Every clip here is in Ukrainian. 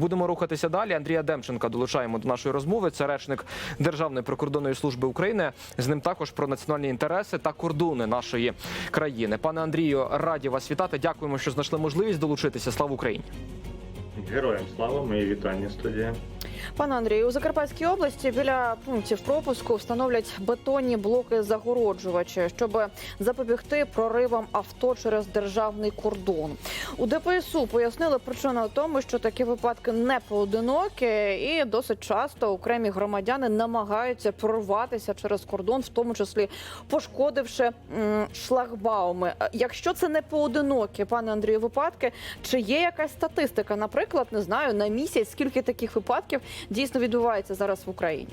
Будемо рухатися далі. Андрія Демченка долучаємо до нашої розмови. Це речник Державної прикордонної служби України. З ним також про національні інтереси та кордони нашої країни. Пане Андрію, раді вас вітати. Дякуємо, що знайшли можливість долучитися. Слава Україні! Героям слава, мої вітання студія. Пане Андрію, у Закарпатській області біля пунктів пропуску встановлять бетонні блоки загороджувачі, щоб запобігти проривам авто через державний кордон. У ДПСУ пояснили причину в тому, що такі випадки не поодинокі, і досить часто окремі громадяни намагаються прорватися через кордон, в тому числі пошкодивши шлагбауми. Е, Якщо це не поодинокі, пане Андрію, випадки, чи є якась статистика, наприклад, не знаю, на місяць, скільки таких випадків дійсно відбувається зараз в Україні?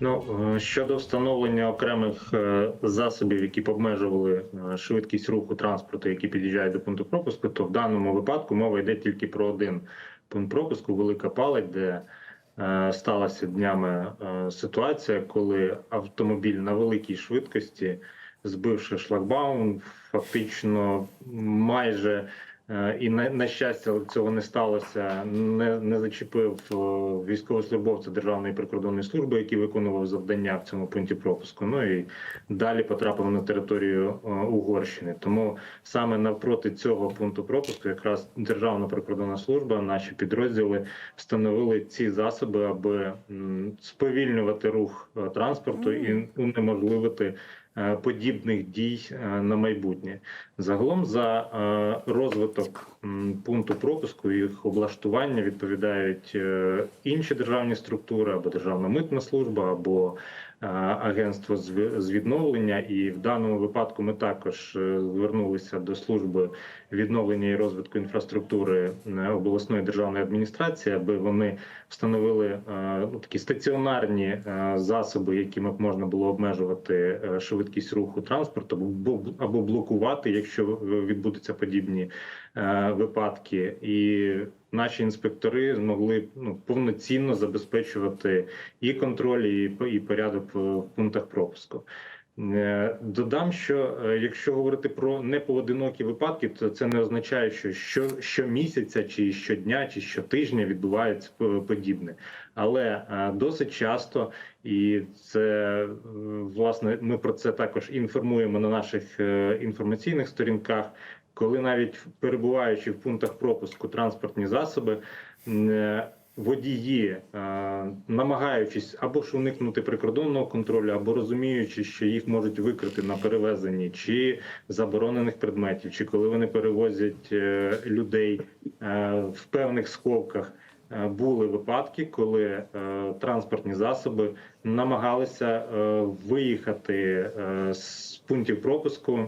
Ну е, щодо встановлення окремих е, засобів, які б обмежували е, швидкість руху транспорту, які під'їжджають до пункту пропуску, то в даному випадку мова йде тільки про один пункт пропуску Велика Палать, де сталася днями ситуація, коли автомобіль на великій швидкості, збивши шлагбаум, фактично майже І на, на щастя, цього не сталося. Не, не зачепив е, військовослужбовця Державної прикордонної служби, який виконував завдання в цьому пункті пропуску. Ну і далі потрапив на територію е, Угорщини. Тому саме навпроти цього пункту пропуску, якраз Державна прикордонна служба, наші підрозділи встановили ці засоби, аби сповільнювати рух е, транспорту і унеможливити е, подібних дій е, на майбутнє. Загалом за е, розвиток пункту пропуску їх облаштування відповідають е, інші державні структури або Державна митна служба, або е, агентство з відновлення. І в даному випадку ми також е, звернулися до служби відновлення і розвитку інфраструктури е, обласної державної адміністрації, аби вони встановили е, такі стаціонарні е, засоби, якими б можна було обмежувати е, швидкість руху транспорту, або, блокувати, якщо е, відбудуться подібні е, випадки, і наші інспектори змогли ну, повноцінно забезпечувати і контроль, і, і порядок в пунктах пропуску. Е, Додам, що е, якщо говорити про непоодинокі випадки, то це не означає, що що щомісяця, чи щодня, чи щотижня відбувається подібне. Але е, досить часто, і це е, власне ми про це також інформуємо на наших е, інформаційних сторінках. Коли навіть перебуваючи в пунктах пропуску транспортні засоби, е, водії, е, намагаючись або ж уникнути прикордонного контролю, або розуміючи, що їх можуть викрити на перевезенні чи заборонених предметів, чи коли вони перевозять е, людей в певних сховках. Е, Були випадки, коли е, транспортні засоби намагалися е, виїхати з пунктів пропуску,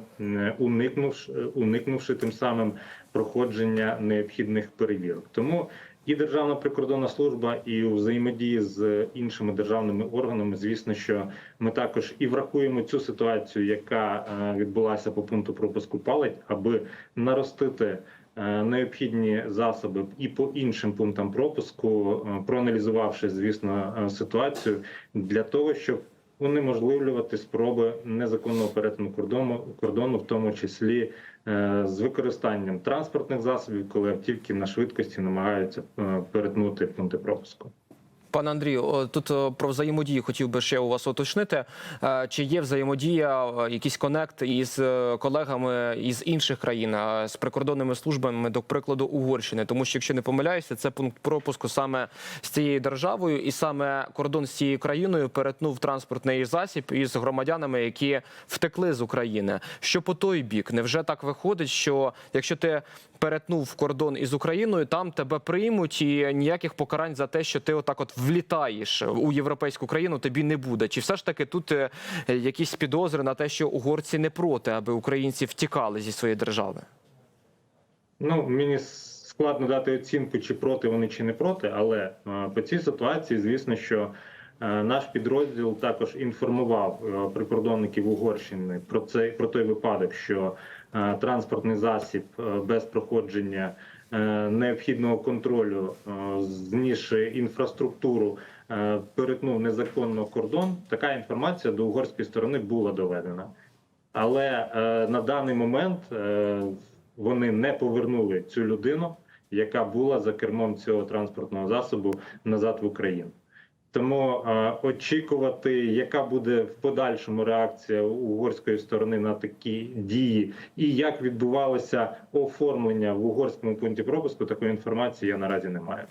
уникнувши, уникнувши тим самим проходження необхідних перевірок. Тому і Державна прикордонна служба, і у взаємодії з іншими державними органами, звісно, що ми також і врахуємо цю ситуацію, яка відбулася по пункту пропуску палить, аби наростити. Е, Необхідні засоби і по іншим пунктам пропуску, е, проаналізувавши, звісно, е, ситуацію для того, щоб унеможливлювати спроби незаконного перетину кордону, кордону, в тому числі з використанням транспортних засобів, коли автівки на швидкості намагаються перетнути пункти пропуску. Пане Андрію, тут про взаємодію хотів би ще у вас уточнити. Е, Чи є взаємодія, е, якийсь конект із е, колегами із інших країн, з прикордонними службами, до прикладу, Угорщини? Тому що, якщо не помиляюся, це пункт пропуску саме з цією державою, і саме кордон з цією країною перетнув транспортний засіб із громадянами, які втекли з України. Що по той бік, невже так виходить, що якщо ти перетнув кордон із Україною, там тебе приймуть і ніяких покарань за те, що ти отак от влітаєш у європейську країну, тобі не буде. Чи все ж таки тут е, якісь підозри на те, що угорці не проти, аби українці втікали зі своєї держави? Ну мені складно дати оцінку, чи проти вони, чи не проти, але е, по цій ситуації, звісно, що е, наш підрозділ також інформував прикордонників Угорщини про цей про той випадок, що транспортний засіб без проходження необхідного контролю, е, інфраструктуру, е, перетнув незаконно кордон. Така інформація до угорської сторони була доведена. Але е, на даний момент е, вони не повернули цю людину, яка була за кермом цього транспортного засобу назад в Україну. Тому е, очікувати, яка буде в подальшому реакція угорської сторони на такі дії, і як відбувалося оформлення в угорському пункті пропуску, такої інформації я наразі не маю.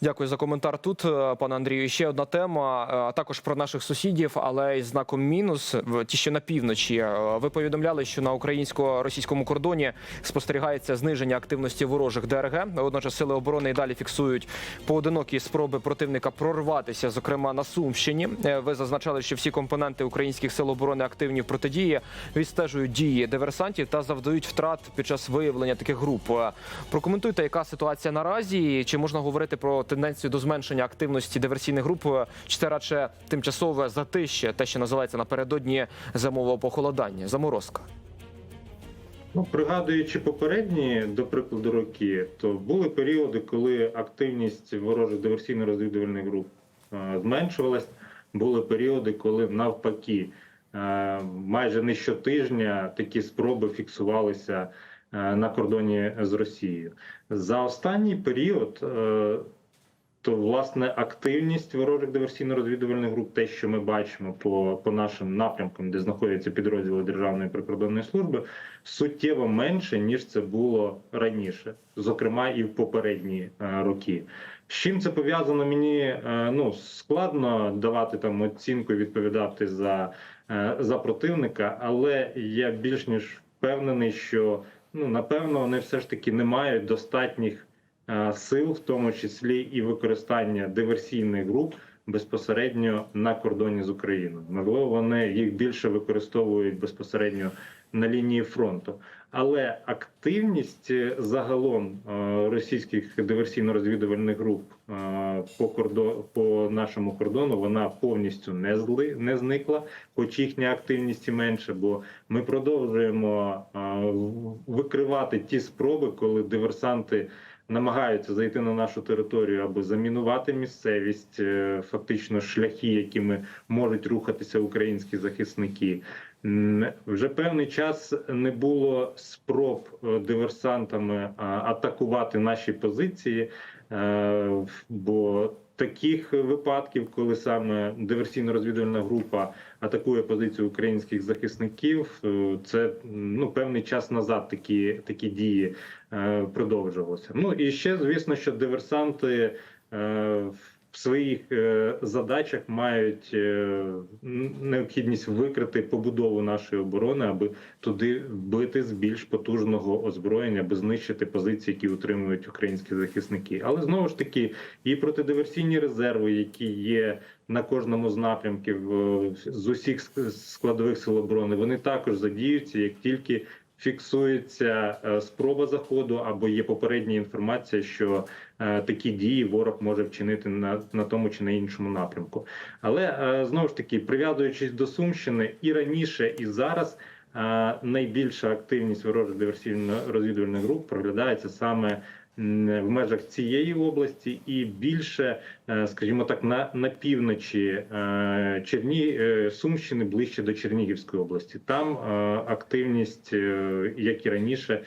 Дякую за коментар тут, е, пане Андрію. Ще одна тема, е, а також про наших сусідів, але із знаком мінус. Ті, що на півночі. Ви повідомляли, що на українсько-російському кордоні спостерігається зниження активності ворожих ДРГ. Водночас сили оборони і далі фіксують поодинокі спроби противника прорватися, зокрема на Сумщині. Е, Ви зазначали, що всі компоненти українських сил оборони активні в протидії, відстежують дії диверсантів та завдають втрат під час виявлення таких груп. Е, Прокоментуйте, яка ситуація наразі, чи можна говорити про тенденцію до зменшення активності диверсійних груп, е, чи це радше тимчасове затище, те, що називається напередодні зимового похолодання, заморозка. Ну, пригадуючи попередні, до прикладу, роки, то були періоди, коли активність ворожих диверсійно-розвідувальних груп зменшувалась. Були періоди, коли навпаки, е, майже не щотижня такі спроби фіксувалися е, на кордоні з Росією. За останній період. е, то власне активність ворожих диверсійно-розвідувальних груп, те, що ми бачимо по, по нашим напрямкам, де знаходяться підрозділи Державної прикордонної служби, суттєво менше ніж це було раніше, зокрема і в попередні е, роки. З чим це пов'язано? Мені е, ну складно давати там оцінку, і відповідати за, е, за противника, але я більш ніж впевнений, що ну напевно вони все ж таки не мають достатніх е, сил, в тому числі і використання диверсійних груп безпосередньо на кордоні з Україною. Можливо, вони їх більше використовують безпосередньо на лінії фронту. Але активність е, загалом е, російських диверсійно-розвідувальних груп е, по кордо по нашому кордону вона повністю не зли не зникла, хоч їхня активність і менше, бо ми продовжуємо викривати ті спроби, коли диверсанти намагаються зайти на нашу територію аби замінувати місцевість, фактично шляхи, якими можуть рухатися українські захисники. Вже певний час не було спроб е, диверсантами атакувати наші позиції, е, бо таких випадків, коли саме диверсійно-розвідувальна група атакує позицію українських захисників, е, це ну певний час назад такі, такі дії е, продовжувалося. Ну і ще звісно, що диверсанти е, в своїх е, задачах мають е, необхідність викрити побудову нашої оборони, аби туди бити з більш потужного озброєння, аби знищити позиції, які утримують українські захисники. Але знову ж таки, і протидиверсійні резерви, які є на кожному з напрямків е, з усіх складових сил оборони, вони також задіються як тільки. Фіксується спроба заходу або є попередня інформація, що такі дії ворог може вчинити на, на тому чи на іншому напрямку. Але е, знову ж таки, прив'язуючись до Сумщини, і раніше, і зараз е, найбільша активність ворожих диверсійно-розвідувальних груп проглядається саме в межах цієї області, і більше, е, скажімо так, на, на півночі е, Черні е, Сумщини ближче до Чернігівської області. Там е, активність, е, як і раніше.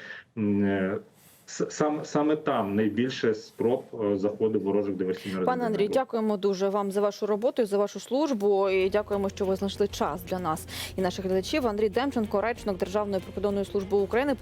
Сам саме там найбільше спроб е, заходу ворожих диверсійно Пане Андрій, дякуємо дуже вам за вашу роботу і за вашу службу. І дякуємо, що ви знайшли час для нас і наших глядачів. Андрій Демченко, речник Державної прикордонної служби України.